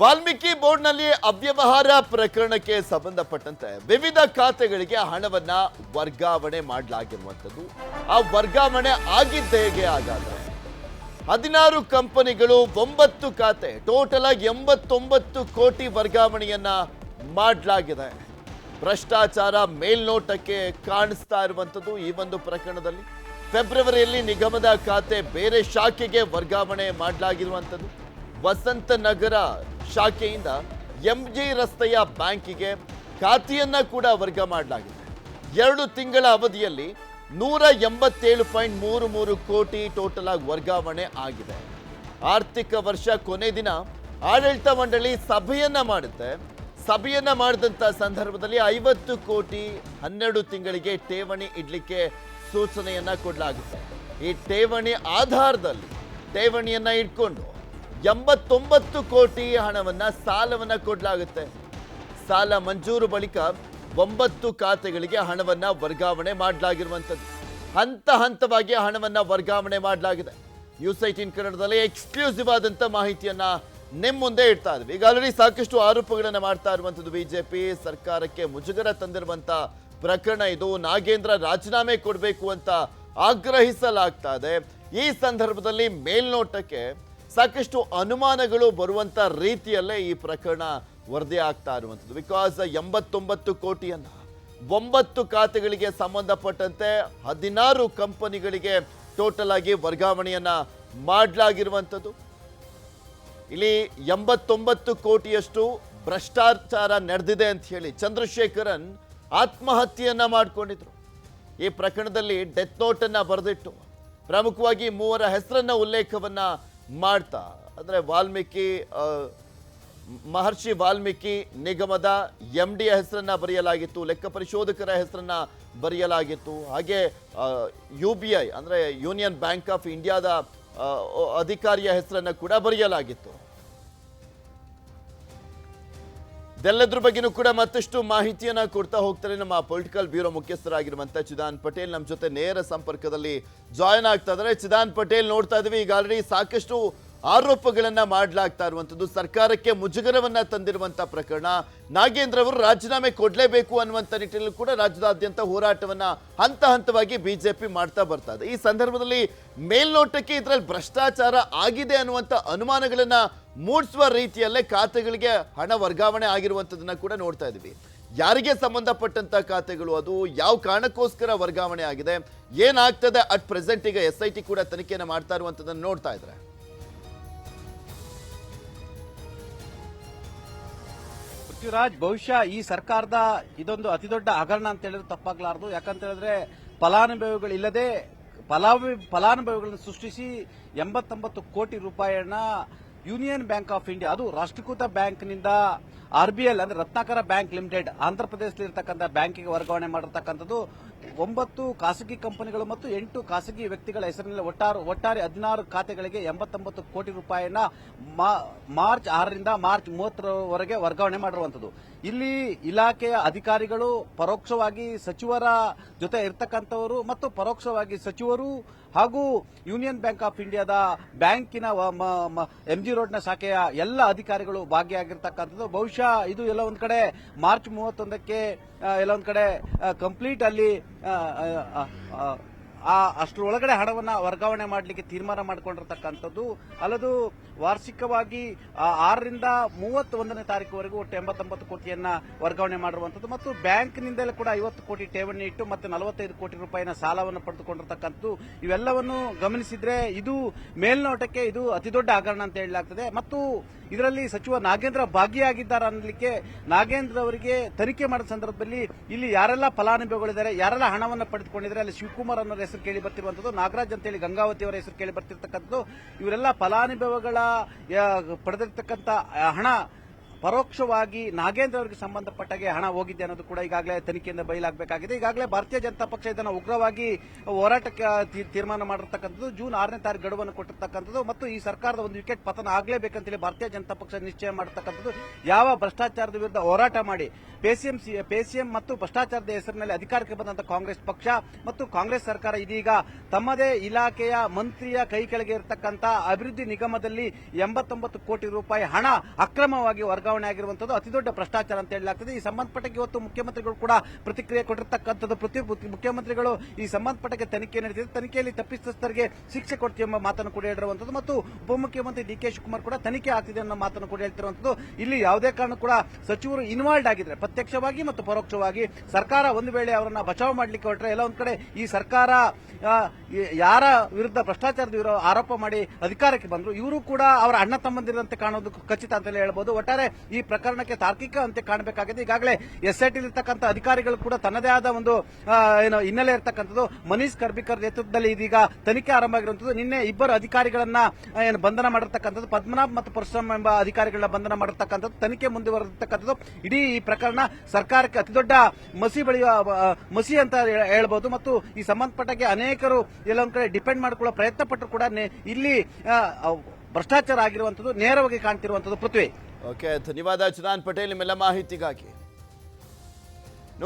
ವಾಲ್ಮೀಕಿ ಬೋರ್ಡ್ನಲ್ಲಿ ಅವ್ಯವಹಾರ ಪ್ರಕರಣಕ್ಕೆ ಸಂಬಂಧಪಟ್ಟಂತೆ ವಿವಿಧ ಖಾತೆಗಳಿಗೆ ಹಣವನ್ನ ವರ್ಗಾವಣೆ ಮಾಡಲಾಗಿರುವಂಥದ್ದು. ಆ ವರ್ಗಾವಣೆ ಆಗಿದ್ದ ಹೇಗೆ ಹದಿನಾರು ಕಂಪನಿಗಳು ಒಂಬತ್ತು ಖಾತೆ, ಟೋಟಲ್ ಆಗಿ ಎಂಬತ್ತೊಂಬತ್ತು ಕೋಟಿ ವರ್ಗಾವಣೆಯನ್ನ ಮಾಡಲಾಗಿದೆ. ಭ್ರಷ್ಟಾಚಾರ ಮೇಲ್ನೋಟಕ್ಕೆ ಕಾಣಿಸ್ತಾ ಇರುವಂಥದ್ದು ಈ ಒಂದು ಪ್ರಕರಣದಲ್ಲಿ. ಫೆಬ್ರವರಿಯಲ್ಲಿ ನಿಗಮದ ಖಾತೆ ಬೇರೆ ಶಾಖೆಗೆ ವರ್ಗಾವಣೆ ಮಾಡಲಾಗಿರುವಂಥದ್ದು. ವಸಂತ ನಗರ ಶಾಖೆಯಿಂದ ಎಂಜಿ ರಸ್ತೆಯ ಬ್ಯಾಂಕಿಗೆ ಖಾತೆಯನ್ನ ಕೂಡ ವರ್ಗ ಮಾಡಲಾಗಿದೆ. ಎರಡು ತಿಂಗಳ ಅವಧಿಯಲ್ಲಿ ನೂರ ಎಂಬತ್ತೇಳು ಪಾಯಿಂಟ್ ಮೂರು ಮೂರು ಕೋಟಿ ಟೋಟಲ್ ಆಗಿ ವರ್ಗಾವಣೆ ಆಗಿದೆ. ಆರ್ಥಿಕ ವರ್ಷ ಕೊನೆ ದಿನ ಆಡಳಿತ ಮಂಡಳಿ ಸಭೆಯನ್ನ ಮಾಡುತ್ತೆ. ಸಭೆಯನ್ನ ಮಾಡಿದಂತ ಸಂದರ್ಭದಲ್ಲಿ ಐವತ್ತು ಕೋಟಿ ಹನ್ನೆರಡು ತಿಂಗಳಿಗೆ ಠೇವಣಿ ಇಡ್ಲಿಕ್ಕೆ ಸೂಚನೆಯನ್ನ ಕೊಡಲಾಗುತ್ತೆ. ಈ ಠೇವಣಿ ಆಧಾರದಲ್ಲಿ ಠೇವಣಿಯನ್ನ ಇಟ್ಕೊಂಡು ಎಂಬತ್ತೊಂಬತ್ತು ಕೋಟಿ ಹಣವನ್ನ ಸಾಲವನ್ನ ಕೊಡಲಾಗುತ್ತೆ. ಸಾಲ ಮಂಜೂರು ಬಳಿಕ ಒಂಬತ್ತು ಖಾತೆಗಳಿಗೆ ಹಣವನ್ನ ವರ್ಗಾವಣೆ ಮಾಡಲಾಗಿರುವಂಥದ್ದು. ಹಂತ ಹಂತವಾಗಿ ಹಣವನ್ನ ವರ್ಗಾವಣೆ ಮಾಡಲಾಗಿದೆ. ನ್ಯೂಸ್ ಐಟೀನ್ ಕನ್ನಡದಲ್ಲಿ ಎಕ್ಸ್ಕ್ಲೂಸಿವ್ ಆದಂಥ ಮಾಹಿತಿಯನ್ನ ನಿಮ್ಮ ಮುಂದೆ ಇಡ್ತಾ ಇದ್ವಿ. ಈಗ ಆಲ್ರೆಡಿ ಸಾಕಷ್ಟು ಆರೋಪಗಳನ್ನ ಮಾಡ್ತಾ ಇರುವಂಥದ್ದು ಬಿಜೆಪಿ ಸರ್ಕಾರಕ್ಕೆ ಮುಜುಗರ ತಂದಿರುವಂತ ಪ್ರಕರಣ ಇದು. ನಾಗೇಂದ್ರ ರಾಜೀನಾಮೆ ಕೊಡಬೇಕು ಅಂತ ಆಗ್ರಹಿಸಲಾಗ್ತಾ ಇದೆ. ಈ ಸಂದರ್ಭದಲ್ಲಿ ಮೇಲ್ನೋಟಕ್ಕೆ ಸಾಕಷ್ಟು ಅನುಮಾನಗಳು ಬರುವಂತ ರೀತಿಯಲ್ಲೇ ಈ ಪ್ರಕರಣ ವರದಿ ಆಗ್ತಾ ಇರುವಂಥದ್ದು. ಬಿಕಾಸ್ ಎಂಬತ್ತೊಂಬತ್ತು ಕೋಟಿಯನ್ನು ಒಂಬತ್ತು ಖಾತೆಗಳಿಗೆ ಸಂಬಂಧಪಟ್ಟಂತೆ ಹದಿನಾರು ಕಂಪನಿಗಳಿಗೆ ಟೋಟಲ್ ಆಗಿ ವರ್ಗಾವಣೆಯನ್ನ ಮಾಡಲಾಗಿರುವಂಥದ್ದು. ಇಲ್ಲಿ ಎಂಬತ್ತೊಂಬತ್ತು ಕೋಟಿಯಷ್ಟು ಭ್ರಷ್ಟಾಚಾರ ನಡೆದಿದೆ ಅಂತ ಹೇಳಿ ಚಂದ್ರಶೇಖರನ್ ಆತ್ಮಹತ್ಯೆಯನ್ನ ಮಾಡಿಕೊಂಡಿದ್ರು. ಈ ಪ್ರಕರಣದಲ್ಲಿ ಡೆತ್ ನೋಟನ್ನು ಬರೆದಿಟ್ಟು ಪ್ರಮುಖವಾಗಿ ಮೂವರ ಹೆಸರನ್ನ ಉಲ್ಲೇಖವನ್ನ ಮಾಡ್ತಾ. ಅಂದರೆ ವಾಲ್ಮೀಕಿ ಮಹರ್ಷಿ ವಾಲ್ಮೀಕಿ ನಿಗಮದ ಎಂ ಡಿಯ ಹೆಸರನ್ನು ಬರೆಯಲಾಗಿತ್ತು, ಲೆಕ್ಕ ಪರಿಶೋಧಕರ ಹೆಸರನ್ನು ಬರೆಯಲಾಗಿತ್ತು. ಹಾಗೆ ಯು ಬಿ ಐ ಅಂದರೆ ಯೂನಿಯನ್ ಬ್ಯಾಂಕ್ ಆಫ್ ಇಂಡಿಯಾದ ಅಧಿಕಾರಿಯ ಹೆಸರನ್ನು ಕೂಡ ಬರೆಯಲಾಗಿತ್ತು. ಇದೆಲ್ಲದ್ರ ಬಗ್ಗೆನೂ ಕೂಡ ಮತ್ತಷ್ಟು ಮಾಹಿತಿಯನ್ನ ಕೊಡ್ತಾ ಹೋಗ್ತಾರೆ ನಮ್ಮ ಪೊಲಿಟಿಕಲ್ ಬ್ಯೂರೋ ಮುಖ್ಯಸ್ಥರಾಗಿರುವಂತ ಚಿದಾನ್ ಪಟೇಲ್. ನಮ್ಮ ಜೊತೆ ನೇರ ಸಂಪರ್ಕದಲ್ಲಿ ಜಾಯಿನ್ ಆಗ್ತಾ ಇದ್ದಾರೆ. ಚಿದಾನ್ ಪಟೇಲ್ ನೋಡ್ತಾ ಇದೀವಿ. ಈಗ ಆಲ್ರೆಡಿ ಸಾಕಷ್ಟು ಆರೋಪಗಳನ್ನ ಮಾಡಲಾಗ್ತಾ ಇರುವಂತದ್ದು ಸರ್ಕಾರಕ್ಕೆ ಮುಜುಗರವನ್ನ ತಂದಿರುವಂಥ ಪ್ರಕರಣ. ನಾಗೇಂದ್ರ ಅವರು ರಾಜೀನಾಮೆ ಕೊಡಲೇಬೇಕು ಅನ್ನುವಂಥ ನಿಟ್ಟಿನಲ್ಲಿ ಕೂಡ ರಾಜ್ಯದಾದ್ಯಂತ ಹೋರಾಟವನ್ನ ಹಂತ ಹಂತವಾಗಿ ಬಿಜೆಪಿ ಮಾಡ್ತಾ ಬರ್ತಾ ಇದೆ. ಈ ಸಂದರ್ಭದಲ್ಲಿ ಮೇಲ್ನೋಟಕ್ಕೆ ಇದರಲ್ಲಿ ಭ್ರಷ್ಟಾಚಾರ ಆಗಿದೆ ಅನ್ನುವಂಥ ಅನುಮಾನಗಳನ್ನ ಮೂಡಿಸುವ ರೀತಿಯಲ್ಲೇ ಖಾತೆಗಳಿಗೆ ಹಣ ವರ್ಗಾವಣೆ ಆಗಿರುವಂಥದ್ದನ್ನು ಕೂಡ ನೋಡ್ತಾ ಇದ್ದೀವಿ. ಯಾರಿಗೆ ಸಂಬಂಧಪಟ್ಟಂತ ಖಾತೆಗಳು ಅದು? ಯಾವ ಕಾರಣಕ್ಕೋಸ್ಕರ ವರ್ಗಾವಣೆ ಆಗಿದೆ? ಏನಾಗ್ತದೆ? ಅಟ್ ಪ್ರೆಸೆಂಟ್ ಈಗ ಎಸ್ ಐ ಟಿ ಕೂಡ ತನಿಖೆಯನ್ನು ಮಾಡ್ತಾ ಇರುವಂತದನ್ನ ನೋಡ್ತಾ ಇದ್ರೆ ಪೃಥ್ವಿರಾಜ್, ಬಹುಶಃ ಈ ಸರ್ಕಾರದ ಇದೊಂದು ಅತಿದೊಡ್ಡ ಹಗರಣ ಅಂತ ಹೇಳಿದ್ರೆ ತಪ್ಪಾಗ್ಲಾರ್ದು. ಯಾಕಂತ ಹೇಳಿದ್ರೆ ಫಲಾನುಭವಿಗಳಿಲ್ಲದೆ ಫಲಾವಿ ಫಲಾನುಭವಿಗಳನ್ನು ಸೃಷ್ಟಿಸಿ ಎಂಬತ್ತೊಂಬತ್ತು ಕೋಟಿ ರೂಪಾಯಿಯನ್ನ ಯೂನಿಯನ್ ಬ್ಯಾಂಕ್ ಆಫ್ ಇಂಡಿಯಾ, ಅದು ರಾಷ್ಟ್ರೀಕೃತ ಬ್ಯಾಂಕ್ನಿಂದ ಆರ್ಬಿಎಲ್ ಅಂದ್ರೆ ರತ್ನಾಕರ ಬ್ಯಾಂಕ್ ಲಿಮಿಟೆಡ್, ಆಂಧ್ರ ಬ್ಯಾಂಕಿಗೆ ವರ್ಗಾವಣೆ ಮಾಡಿರ್ತಕ್ಕಂಥದ್ದು ಒಂಬತ್ತು ಖಾಸಗಿ ಕಂಪನಿಗಳು ಮತ್ತು ಎಂಟು ಖಾಸಗಿ ವ್ಯಕ್ತಿಗಳ ಹೆಸರಿನಲ್ಲಿ ಒಟ್ಟಾರು ಒಟ್ಟಾರೆ ಹದಿನಾರು ಖಾತೆಗಳಿಗೆ ಎಂಬತ್ತೊಂಬತ್ತು ಕೋಟಿ ರೂಪಾಯಿನ ಮಾ- ಮಾರ್ಚ್ ಆರರಿಂದ ಮಾರ್ಚ್ ಮೂವತ್ತರವರೆಗೆ ವರ್ಗಾವಣೆ ಮಾಡಿರುವಂತದ್ದು ಇಲ್ಲಿ ಇಲಾಖೆಯ ಅಧಿಕಾರಿಗಳು ಪರೋಕ್ಷವಾಗಿ ಸಚಿವರ ಜೊತೆ ಇರತಕ್ಕಂಥವರು ಮತ್ತು ಪರೋಕ್ಷವಾಗಿ ಸಚಿವರು ಹಾಗೂ ಯೂನಿಯನ್ ಬ್ಯಾಂಕ್ ಆಫ್ ಇಂಡಿಯಾದ ಬ್ಯಾಂಕಿನ ಎಂಜಿ ರೋಡ್ನ ಶಾಖೆಯ ಎಲ್ಲ ಅಧಿಕಾರಿಗಳು ಭಾಗಿಯಾಗಿರ್ತಕ್ಕಂಥದ್ದು. ಬಹುಶಃ ಇದು ಎಲ್ಲ ಒಂದು ಕಡೆ ಮಾರ್ಚ್ ಮೂವತ್ತೊಂದಕ್ಕೆ ಆ, ಎಲ್ಲ ಒಂದ್ ಕಡೆ ಕಂಪ್ಲೀಟ್ ಅಲ್ಲಿ ಆ, ಆ ಅಷ್ಟರೊಳಗಡೆ ಹಣವನ್ನ ವರ್ಗಾವಣೆ ಮಾಡಲಿಕ್ಕೆ ತೀರ್ಮಾನ ಮಾಡಿಕೊಂಡಿರ್ತಕ್ಕಂಥದ್ದು ಅಲ್ಲದು ವಾರ್ಷಿಕವಾಗಿ ಆರರಿಂದ ಮೂವತ್ತೊಂದನೇ ತಾರೀಕುವರೆಗೂ ಒಟ್ಟು ಎಂಬತ್ತೊಂಬತ್ತು ಕೋಟಿಯನ್ನ ವರ್ಗಾವಣೆ ಮಾಡಿರುವಂತದ್ದು ಮತ್ತು ಬ್ಯಾಂಕ್ನಿಂದಲೇ ಕೂಡ ಐವತ್ತು ಕೋಟಿ ಠೇವಣಿ ಇಟ್ಟು ಮತ್ತೆ ನಲವತ್ತೈದು ಕೋಟಿ ರೂಪಾಯಿನ ಸಾಲವನ್ನು ಪಡೆದುಕೊಂಡಿರ್ತಕ್ಕಂಥದ್ದು. ಇವೆಲ್ಲವನ್ನು ಗಮನಿಸಿದ್ರೆ ಇದು ಮೇಲ್ನೋಟಕ್ಕೆ ಇದು ಅತಿದೊಡ್ಡ ಹಗರಣ ಅಂತ ಹೇಳಲಾಗ್ತದೆ. ಮತ್ತು ಇದರಲ್ಲಿ ಸಚಿವ ನಾಗೇಂದ್ರ ಭಾಗಿಯಾಗಿದ್ದಾರೆ ಅನ್ನಲಿಕ್ಕೆ ನಾಗೇಂದ್ರ ಅವರಿಗೆ ತನಿಖೆ ಮಾಡಿದ ಸಂದರ್ಭದಲ್ಲಿ ಇಲ್ಲಿ ಯಾರೆಲ್ಲ ಫಲಾನುಭವಿಗಳಿದ್ದಾರೆ, ಯಾರೆಲ್ಲ ಹಣವನ್ನು ಪಡೆದುಕೊಂಡಿದ್ದಾರೆ, ಅಲ್ಲಿ ಶಿವಕುಮಾರ್ ಅನ್ನೋರ ಹೆಸರು ಕೇಳಿ ಬರ್ತಿರುವಂತದ್ದು ನಾಗರಾಜ್ ಅಂತೇಳಿ ಗಂಗಾವತಿ ಅವರ ಹೆಸರು ಕೇಳಿ ಬರ್ತಿರ್ತಕ್ಕಂಥದ್ದು, ಇವರೆಲ್ಲ ಫಲಾನುಭವಿಗಳ ಪಡೆದಿರ್ತಕ್ಕಂಥ ಹಣ ಪರೋಕ್ಷವಾಗಿ ನಾಗೇಂದ್ರ ಅವರಿಗೆ ಸಂಬಂಧಪಟ್ಟಾಗೆ ಹಣ ಹೋಗಿದೆ ಅನ್ನೋದು ಕೂಡ ಈಗಾಗಲೇ ತನಿಖೆಯಿಂದ ಬಯಲಾಗಬೇಕಾಗಿದೆ. ಈಗಾಗಲೇ ಭಾರತೀಯ ಜನತಾ ಪಕ್ಷ ಇದನ್ನು ಉಗ್ರವಾಗಿ ಹೋರಾಟಕ್ಕೆ ತೀರ್ಮಾನ ಮಾಡಿರ್ತಕ್ಕಂಥದ್ದು ಜೂನ್ ಆರನೇ ತಾರೀಕು ಗಡುವನ್ನು ಕೊಟ್ಟಿರ್ತಕ್ಕಂಥದ್ದು ಮತ್ತು ಈ ಸರ್ಕಾರದ ಒಂದು ವಿಕೆಟ್ ಪತನ ಆಗಲೇಬೇಕಂತೇಳಿ ಭಾರತೀಯ ಜನತಾ ಪಕ್ಷ ನಿಶ್ಚಯ ಮಾಡಿರ್ತಕ್ಕಂಥದ್ದು. ಯಾವ ಭ್ರಷ್ಟಾಚಾರದ ವಿರುದ್ಧ ಹೋರಾಟ ಮಾಡಿ, ಪೇಸಿಎಂ ಪೇಸಿಎಂ ಮತ್ತು ಭ್ರಷ್ಟಾಚಾರದ ಹೆಸರಿನಲ್ಲಿ ಅಧಿಕಾರಕ್ಕೆ ಬಂದಂತಹ ಕಾಂಗ್ರೆಸ್ ಪಕ್ಷ ಮತ್ತು ಕಾಂಗ್ರೆಸ್ ಸರ್ಕಾರ ಇದೀಗ ತಮ್ಮದೇ ಇಲಾಖೆಯ ಮಂತ್ರಿಯ ಕೈ ಕೆಳಗೆ ಇರತಕ್ಕಂತಹ ಅಭಿವೃದ್ಧಿ ನಿಗಮದಲ್ಲಿ ಎಂಬತ್ತೊಂಬತ್ತು ಕೋಟಿ ರೂಪಾಯಿ ಹಣ ಅಕ್ರಮವಾಗಿ ವರ್ಗಾವಣೆ ಆಗಿರುವಂತದ್ದು ಅತಿದೊಡ್ಡ ಭ್ರಷ್ಟಾಚಾರ ಅಂತ ಹೇಳಲಾಗ್ತದೆ. ಈ ಸಂಬಂಧಪಟ್ಟಕ್ಕೆ ಇವತ್ತು ಮುಖ್ಯಮಂತ್ರಿಗಳು ಕೂಡ ಪ್ರತಿಕ್ರಿಯೆ ಕೊಟ್ಟಿರ್ತಕ್ಕಂಥದ್ದು ಪ್ರತಿ ಮುಖ್ಯಮಂತ್ರಿಗಳು ಈ ಸಂಬಂಧಪಟ್ಟಕ್ಕೆ ತನಿಖೆ ನಡೆಸಿದೆ ತನಿಖೆಯಲ್ಲಿ ತಪ್ಪಿಸ್ತಸ್ಥರಿಗೆ ಶಿಕ್ಷೆ ಕೊಡ್ತೀವಿ ಎಂಬ ಮಾತನ್ನು ಕೂಡ ಹೇಳಿರುವಂತದ್ದು ಮತ್ತು ಉಪಮುಖ್ಯಮಂತ್ರಿ ಡಿ ಕೆ ಶಿವಕುಮಾರ್ ಕೂಡ ತನಿಖೆ ಆಗ್ತಿದೆ ಅನ್ನೋ ಮಾತನ್ನು ಕೂಡ ಹೇಳ್ತಿರುವಂತದ್ದು. ಇಲ್ಲಿ ಯಾವುದೇ ಕಾರಣ ಕೂಡ ಸಚಿವರು ಇನ್ವಾಲ್ವ್ ಆಗಿದ್ರೆ ಪ್ರತ್ಯಕ್ಷವಾಗಿ ಮತ್ತು ಪರೋಕ್ಷವಾಗಿ ಸರ್ಕಾರ ಒಂದು ವೇಳೆ ಅವರನ್ನ ಬಚಾವ್ ಮಾಡಲಿಕ್ಕೆ ಹೊರಟ್ರೆ ಎಲ್ಲ ಒಂದ್ ಕಡೆ ಈ ಸರ್ಕಾರ ಯಾರ ವಿರುದ್ಧ ಭ್ರಷ್ಟಾಚಾರದ ವಿರೋ, ಆರೋಪ ಮಾಡಿ ಅಧಿಕಾರಕ್ಕೆ ಬಂದ್ರು ಇವರು ಕೂಡ ಅವರ ಅಣ್ಣ ತಮ್ಮಂದಿರಂತೆ ಕಾಣೋದು ಖಚಿತ ಅಂತಲೇ ಹೇಳ್ಬೋದು. ಒಟ್ಟಾರೆ ಈ ಪ್ರಕರಣಕ್ಕೆ ತಾರ್ಕಿಕ ಅಂತ್ಯ ಕಾಣಬೇಕಾಗಿದೆ. ಈಗಾಗಲೇ ಎಸ್ಐಟಿ ಇರ್ತಕ್ಕಂಥ ಅಧಿಕಾರಿಗಳು ಕೂಡ ತನ್ನದೇ ಆದ ಒಂದು ಏನು ಹಿನ್ನೆಲೆ ಇರತಕ್ಕಂಥದ್ದು. ಮನೀಶ್ ಕರ್ಬಿಕರ್ ನೇತೃತ್ವದಲ್ಲಿ ಇದೀಗ ತನಿಖೆ ಆರಂಭ ಆಗಿರುವಂತದ್ದು ನಿನ್ನೆ ಇಬ್ಬರು ಅಧಿಕಾರಿಗಳನ್ನ ಏನು ಬಂಧನ ಮಾಡಿರ್ತಕ್ಕಂಥದ್ದು, ಪದ್ಮನಾಭ್ ಮತ್ತು ಪರಶುರಾಮ್ ಎಂಬ ಅಧಿಕಾರಿಗಳನ್ನ ಬಂಧನ ಮಾಡಿರ್ತಕ್ಕಂಥದ್ದು, ತನಿಖೆ ಮುಂದುವರೆದಿರ್ತಕ್ಕಂಥದ್ದು. ಇಡೀ ಈ ಪ್ರಕರಣ ಸರ್ಕಾರಕ್ಕೆ ಅತಿದೊಡ್ಡ ಮಸಿ ಬೆಳೆಯುವ ಮಸಿ ಅಂತ ಹೇಳ್ಬೋದು. ಮತ್ತು ಈ ಸಂಬಂಧಪಟ್ಟಕ್ಕೆ ಅನೇಕರು ಎಲ್ಲೊಂದು ಕಡೆ ಡಿಪೆಂಡ್ ಮಾಡಿಕೊಳ್ಳೋ ಪ್ರಯತ್ನ ಪಟ್ಟರು ಕೂಡ ಇಲ್ಲಿ ಭ್ರಷ್ಟಾಚಾರ ಆಗಿರುವಂತದ್ದು ನೇರವಾಗಿ ಕಾಣ್ತಿರುವಂತದ್ದು ಪೃಥ್ವಿ. ಓಕೆ ಧನ್ಯವಾದ ಚುನಾನ್ ಪಟೇಲ್ ನಿಮ್ಮೆಲ್ಲ ಮಾಹಿತಿಗಾಗಿ.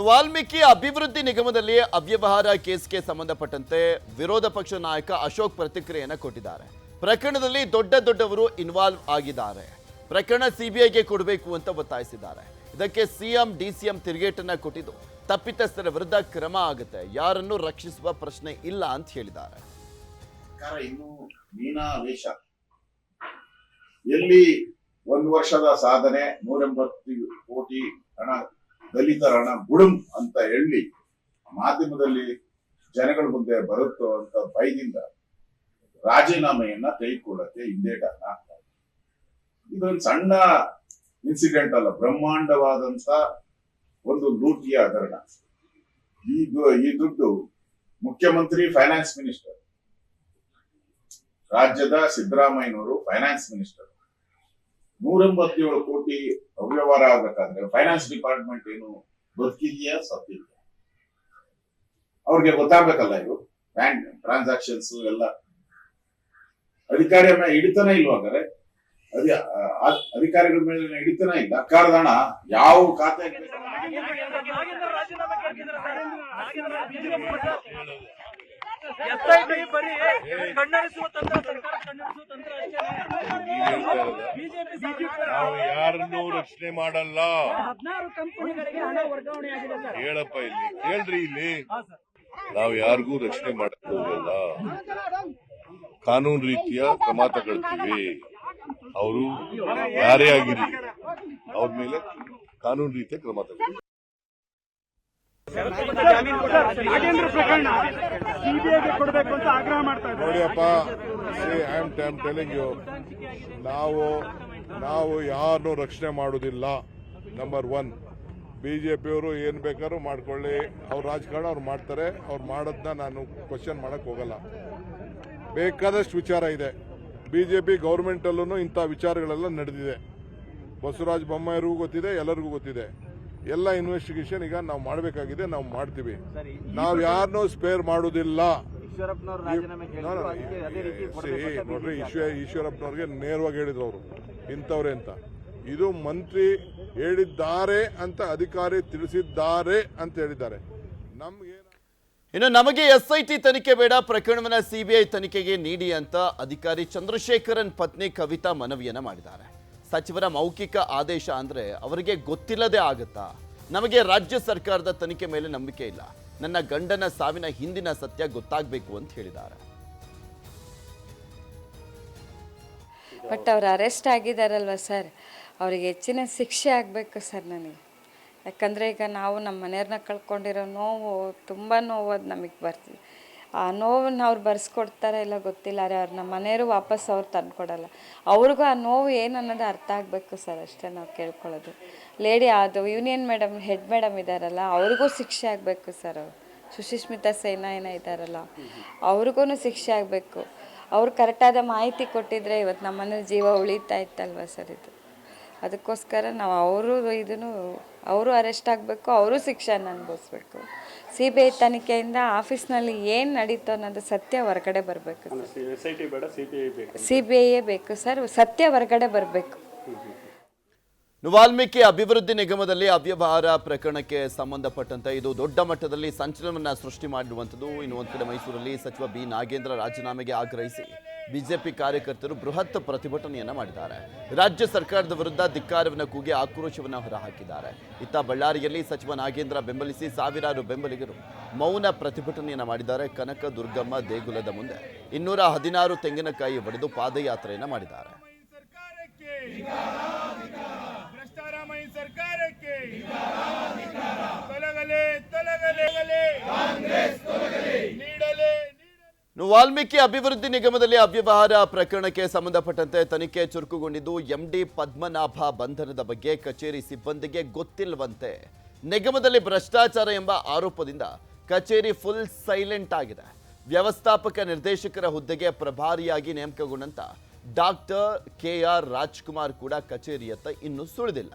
ವಾಲ್ಮೀಕಿ ಅಭಿವೃದ್ಧಿ ನಿಗಮದಲ್ಲಿ ಅವ್ಯವಹಾರ ಕೇಸ್ಗೆ ಸಂಬಂಧಪಟ್ಟಂತೆ ವಿರೋಧ ಪಕ್ಷ ನಾಯಕ ಅಶೋಕ್ ಪ್ರತಿಕ್ರಿಯೆಯನ್ನು ಕೊಟ್ಟಿದ್ದಾರೆ. ಪ್ರಕರಣದಲ್ಲಿ ದೊಡ್ಡ ದೊಡ್ಡವರು ಇನ್ವಾಲ್ವ್ ಆಗಿದ್ದಾರೆ. ಪ್ರಕರಣ ಸಿಬಿಐಗೆ ಕೊಡಬೇಕು ಅಂತ ಒತ್ತಾಯಿಸಿದ್ದಾರೆ. ಇದಕ್ಕೆ ಸಿಎಂ ಡಿಸಿಎಂ ತಿರುಗೇಟನ್ನ ಕೊಟ್ಟಿದ್ದು ತಪ್ಪಿತಸ್ಥರ ವಿರುದ್ಧ ಕ್ರಮ ಆಗುತ್ತೆ. ಯಾರನ್ನು ರಕ್ಷಿಸುವ ಪ್ರಶ್ನೆ ಇಲ್ಲ ಅಂತ ಹೇಳಿದ್ದಾರೆ ಸರ್ಕಾರ ಇನ್ನು ಮೀನಾ ವೇಷ ಎಲ್ಲಿ ಒಂದು ವರ್ಷದ ಸಾಧನೆ ನೂರೆಂಬತ್ತು ಕೋಟಿ ಹಣ ದಲಿತರ ಹಣ ಬುಡುಂ ಅಂತ ಹೇಳಿ ಮಾಧ್ಯಮದಲ್ಲಿ ಜನಗಳ ಮುಂದೆ ಬರುತ್ತೋ ಅಂತ ಭಯದಿಂದ ರಾಜೀನಾಮೆಯನ್ನ ಕಾರಣ ಆಗ್ತಾ ಇದೆ. ಇದೊಂದು ಸಣ್ಣ ಇನ್ಸಿಡೆಂಟ್ ಅಲ್ಲ ಬ್ರಹ್ಮಾಂಡವಾದಂತ ಒಂದು ಲೂಟಿಯ ಹಗರಣ. ಈ ಈ ದುಡ್ಡು ಮುಖ್ಯಮಂತ್ರಿ ಫೈನಾನ್ಸ್ ಮಿನಿಸ್ಟರ್ ರಾಜ್ಯದ ಸಿದ್ದರಾಮಯ್ಯನವರು ಫೈನಾನ್ಸ್ ಮಿನಿಸ್ಟರ್ ನೂರೆಂಬತ್ತೇಳು ಕೋಟಿ ಅವ್ಯವಹಾರ ಆಗ್ಬೇಕಾದ್ರೆ ಫೈನಾನ್ಸ್ ಡಿಪಾರ್ಟ್ಮೆಂಟ್ ಏನು ಬದುಕಿದೆಯಾ ಸತ್ತಿದೆಯಾ ಅವ್ರಿಗೆ ಗೊತ್ತಾಗ್ಬೇಕಲ್ಲ ಇದು ಬ್ಯಾಂಕ್ ಟ್ರಾನ್ಸಾಕ್ಷನ್ಸ್ ಎಲ್ಲ ಅಧಿಕಾರಿಯನ್ನ ಹಿಡಿತನೇ ಇಲ್ವಾ ಹಾಗಾದ್ರೆ ಅದಿ ಆ- ಅಧಿಕಾರಿಗಳ ಮೇಲೆ ಹಿಡಿತನ ಇಲ್ಲ ಕಾರದ ಹಣ ಯಾವ ಖಾತೆ ಬರೀ ಕಣ್ಣರಿಸುವ ತಂತ್ರ ಸರ್ಕಾರ ಕಣ್ಣರಿಸುವ ತಂತ್ರ ಬಿಜೆಪಿ ನಾವು ಯಾರನ್ನೂ ರಕ್ಷಣೆ ಮಾಡಲ್ಲ. ಹೇಳಪ್ಪ ಇಲ್ಲಿ. ಕೇಳ್ರಿ ಇಲ್ಲಿ. ನಾವು ಯಾರಿಗೂ ರಕ್ಷಣೆ ಮಾಡಕ್ ಹೋಗಲ್ಲ ಕಾನೂನು ರೀತಿಯ ಕ್ರಮ ತಗೊಳ್ತೀವಿ. ಅವರು ಯಾರೇ ಆಗಿರಲಿ ಅವ್ರ ಮೇಲೆ ಕಾನೂನು ರೀತಿಯ ಕ್ರಮ ತಗೊಳ್ತೀವಿ. ನಾಗೇಂದ್ರ ಪ್ರಕರಣ ಸಿಬಿಐಗೆ ಕೊಡಬೇಕು ಅಂತ ಆಗ್ರಹ ಮಾಡ್ತಾ ನೋಡಿಯಪ್ಪ I am time telling you ನಾವು ನಾವು ಯಾರನ್ನೂ ರಕ್ಷಣೆ ಮಾಡೋದಿಲ್ಲ ನಂಬರ್ ಒನ್ ಬಿಜೆಪಿಯವರು ಏನ್ ಬೇಕಾದ್ರೂ ಮಾಡ್ಕೊಳ್ಳಿ. ಅವ್ರ ರಾಜಕಾರಣ ಅವ್ರು ಮಾಡ್ತಾರೆ. ಅವ್ರು ಮಾಡೋದನ್ನ ನಾನು ಕ್ವಶನ್ ಮಾಡಕ್ ಹೋಗಲ್ಲ. ಬೇಕಾದಷ್ಟು ವಿಚಾರ ಇದೆ. ಬಿಜೆಪಿ ಗೌರ್ಮೆಂಟ್ ಅಲ್ಲೂ ಇಂಥ ವಿಚಾರಗಳೆಲ್ಲ ನಡೆದಿದೆ. ಬಸವರಾಜ ಬೊಮ್ಮಾಯಿರಿಗೂ ಗೊತ್ತಿದೆ, ಎಲ್ಲರಿಗೂ ಗೊತ್ತಿದೆ. ಎಲ್ಲ ಇನ್ವೆಸ್ಟಿಗೇಷನ್ ಈಗ ನಾವು ಮಾಡಬೇಕಾಗಿದೆ ನಾವು ಮಾಡ್ತೀವಿ. ನಾವು ಯಾರನ್ನೂ ಸ್ಪೇರ್ ಮಾಡುವುದಿಲ್ಲ ನೋಡ್ರಿ ಈಶ್ವ ಈಶ್ವರಪ್ಪನವ್ರಿಗೆ ನೇರವಾಗಿ ಹೇಳಿದ್ರು ಅವರು ಇಂಥವ್ರೆ ಅಂತ. ಇದು ಮಂತ್ರಿ ಹೇಳಿದ್ದಾರೆ ಅಂತ ಅಧಿಕಾರಿ ತಿಳಿಸಿದ್ದಾರೆ ಅಂತ ಹೇಳಿದ್ದಾರೆ. ನಮ್ಗೆ ಇನ್ನು ನಮಗೆ ಎಸ್ಐಟಿ ತನಿಖೆ ಬೇಡ ಪ್ರಕರಣವನ್ನ ಸಿಬಿಐ ತನಿಖೆಗೆ ನೀಡಿ ಅಂತ ಅಧಿಕಾರಿ ಚಂದ್ರಶೇಖರನ್ ಪತ್ನಿ ಕವಿತಾ ಮನವಿಯನ್ನ ಮಾಡಿದ್ದಾರೆ. ಸಚಿವರ ಮೌಖಿಕ ಆದೇಶ ಅಂದರೆ ಅವರಿಗೆ ಗೊತ್ತಿಲ್ಲದೆ ಆಗುತ್ತಾ? ನಮಗೆ ರಾಜ್ಯ ಸರ್ಕಾರದ ತನಿಖೆ ಮೇಲೆ ನಂಬಿಕೆ ಇಲ್ಲ. ನನ್ನ ಗಂಡನ ಸಾವಿನ ಹಿಂದಿನ ಸತ್ಯ ಗೊತ್ತಾಗಬೇಕು ಅಂತ ಹೇಳಿದ್ದಾರೆ. ಬಟ್ ಅವ್ರು ಅರೆಸ್ಟ್ ಆಗಿದ್ದಾರಲ್ವ ಸರ್? ಅವ್ರಿಗೆ ಹೆಚ್ಚಿನ ಶಿಕ್ಷೆ ಆಗಬೇಕು ಸರ್ ನನಗೆ. ಯಾಕಂದರೆ ಈಗ ನಾವು ನಮ್ಮ ಮನೆಯವ್ರನ್ನ ಕಳ್ಕೊಂಡಿರೋ ನೋವು ತುಂಬ ನೋವು ಅದು ನಮಗೆ ಬರ್ತೀವಿ ಆ ನೋವನ್ನ ಅವ್ರು ಬರ್ಸ್ಕೊಡ್ತಾರ ಇಲ್ಲ ಗೊತ್ತಿಲ್ಲ. ಅರೆ ಅವ್ರು ನಮ್ಮ ಮನೆಯವರು ವಾಪಸ್ ಅವ್ರು ತಂದ್ಕೊಡಲ್ಲ. ಅವ್ರಿಗೂ ಆ ನೋವು ಏನು ಅನ್ನೋದು ಅರ್ಥ ಆಗಬೇಕು ಸರ್ ಅಷ್ಟೇ ನಾವು ಕೇಳ್ಕೊಳ್ಳೋದು. ಲೇಡಿ ಅದು ಯೂನಿಯನ್ ಮೇಡಮ್, ಹೆಡ್ ಮೇಡಮ್ ಇದ್ದಾರಲ್ಲ ಅವ್ರಿಗೂ ಶಿಕ್ಷೆ ಆಗಬೇಕು ಸರ್ ಅವರು. ಸುಶಿಸ್ಮಿತಾ ಸೇನಾ ಏನೋ ಇದ್ದಾರಲ್ಲ ಅವ್ರಿಗೂ ಶಿಕ್ಷೆ ಆಗಬೇಕು. ಅವ್ರು ಕರೆಕ್ಟಾದ ಮಾಹಿತಿ ಕೊಟ್ಟಿದ್ರೆ ಇವತ್ತು ನಮ್ಮ ಮನೇಲಿ ಜೀವ ಉಳಿತಾ ಇತ್ತಲ್ವ ಸರ್ ಇದು? ಅದಕ್ಕೋಸ್ಕರ ನಾವು ಅವರು ಇದನ್ನು ಅವರು ಅರೆಸ್ಟ್ ಆಗಬೇಕು ಅವರು ಶಿಕ್ಷೆನ ಅನುಭವಿಸ್ಬೇಕು. ಸಿ ಬಿ ಐ ತನಿಖೆಯಿಂದ ಆಫೀಸ್ನಲ್ಲಿ ಏನು ನಡೀತೋ ಅನ್ನೋದು ಸತ್ಯ ಹೊರಗಡೆ ಬರಬೇಕು ಸಿ ಬಿ ಐ ಬೇಕು ಸಿ ಬಿ ಐಯೇ ಬೇಕು ಸರ್ ಸತ್ಯ ಹೊರಗಡೆ ಬರಬೇಕು. ವಾಲ್ಮೀಕಿ ಅಭಿವೃದ್ಧಿ ನಿಗಮದಲ್ಲಿ ಅವ್ಯವಹಾರ ಪ್ರಕರಣಕ್ಕೆ ಸಂಬಂಧಪಟ್ಟಂತೆ ಇದು ದೊಡ್ಡ ಮಟ್ಟದಲ್ಲಿ ಸಂಚಲನವನ್ನು ಸೃಷ್ಟಿ ಮಾಡಿರುವಂಥದ್ದು. ಇನ್ನು ಒಂದು ಕಡೆ ಮೈಸೂರಲ್ಲಿ ಸಚಿವ ಬಿ ನಾಗೇಂದ್ರ ರಾಜೀನಾಮೆಗೆ ಆಗ್ರಹಿಸಿ. ಬಿಜೆಪಿ ಕಾರ್ಯಕರ್ತರು ಬೃಹತ್ ಪ್ರತಿಭಟನೆಯನ್ನ ಮಾಡಿದ್ದಾರೆ. ರಾಜ್ಯ ಸರ್ಕಾರದ ವಿರುದ್ಧ ಧಿಕ್ಕಾರವನ್ನ ಕೂಗಿ ಆಕ್ರೋಶವನ್ನು ಹೊರಹಾಕಿದ್ದಾರೆ. ಇತ್ತ ಬಳ್ಳಾರಿಯಲ್ಲಿ ಸಚಿವ ನಾಗೇಂದ್ರ ಬೆಂಬಲಿಸಿ ಸಾವಿರಾರು ಬೆಂಬಲಿಗರು ಮೌನ ಪ್ರತಿಭಟನೆಯನ್ನ ಮಾಡಿದ್ದಾರೆ. ಕನಕ, ದುರ್ಗಮ್ಮ, ದೇಗುಲದ ಮುಂದೆ ಇನ್ನೂರ ಹದಿನಾರು ತೆಂಗಿನಕಾಯಿ ಒಡೆದು ಪಾದಯಾತ್ರೆಯನ್ನ ಮಾಡಿದ್ದಾರೆ. ಸರ್ಕಾರಕ್ಕೆ ವಾಲ್ಮೀಕಿ ಅಭಿವೃದ್ಧಿ ನಿಗಮದಲ್ಲಿ ಅವ್ಯವಹಾರ ಪ್ರಕರಣಕ್ಕೆ ಸಂಬಂಧಪಟ್ಟಂತೆ ತನಿಖೆ ಚುರುಕುಗೊಂಡಿದ್ದು ಎಂಡಿ ಪದ್ಮನಾಭ ಬಂಧನದ ಬಗ್ಗೆ ಕಚೇರಿ ಸಿಬ್ಬಂದಿಗೆ ಗೊತ್ತಿಲ್ಲವಂತೆ. ನಿಗಮದಲ್ಲಿ ಭ್ರಷ್ಟಾಚಾರ ಎಂಬ ಆರೋಪದಿಂದ ಕಚೇರಿ ಫುಲ್ ಸೈಲೆಂಟ್ ಆಗಿದೆ. ವ್ಯವಸ್ಥಾಪಕ ನಿರ್ದೇಶಕರ ಹುದ್ದೆಗೆ ಪ್ರಭಾರಿಯಾಗಿ ನೇಮಕಗೊಂಡಂತ ಡಾಕ್ಟರ್ ಕೆ ಆರ್ ರಾಜ್ಕುಮಾರ್ ಕೂಡ ಕಚೇರಿಯತ್ತ ಇನ್ನೂ ಸುಳಿದಿಲ್ಲ.